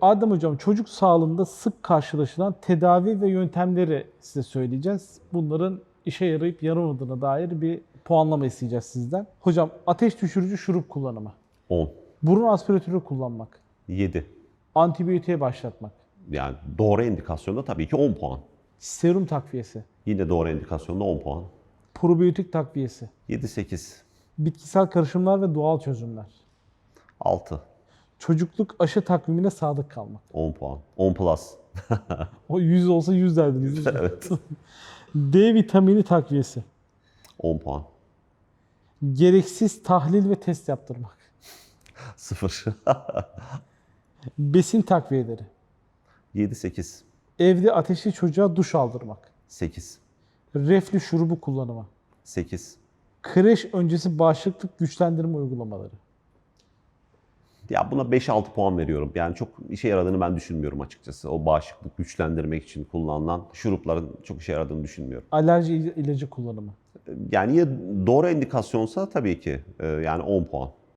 Adem Hocam çocuk sağlığında sık karşılaşılan tedavi ve yöntemleri size söyleyeceğiz. Bunların işe yarayıp yaramadığına dair bir puanlama isteyeceğiz sizden. Hocam ateş düşürücü şurup kullanımı, 10. burun aspiratörü kullanmak, 7. antibiyotiğe başlatmak, Yani doğru indikasyonda tabii ki 10 puan. serum takviyesi, Yine doğru indikasyonda 10 puan. probiyotik takviyesi, 7-8. bitkisel karışımlar ve doğal çözümler, 6. çocukluk aşı takvimine sadık kalmak. 10 puan. 10 plus. O 100 olsa 100 derdiniz. evet. D vitamini takviyesi, 10 puan. gereksiz tahlil ve test yaptırmak, 0. besin takviyeleri, 7-8. evde ateşli çocuğa duş aldırmak, 8. reflü şurubu kullanımı, 8. kreş öncesi bağışıklık güçlendirme uygulamaları. Ya buna 5-6 puan veriyorum. Yani çok işe yaradığını ben düşünmüyorum açıkçası. O bağışıklık güçlendirmek için kullanılan şurupların çok işe yaradığını düşünmüyorum. Alerji il- ilacı kullanımı. Yani ya doğru indikasyonsa tabii ki e, yani 10 puan.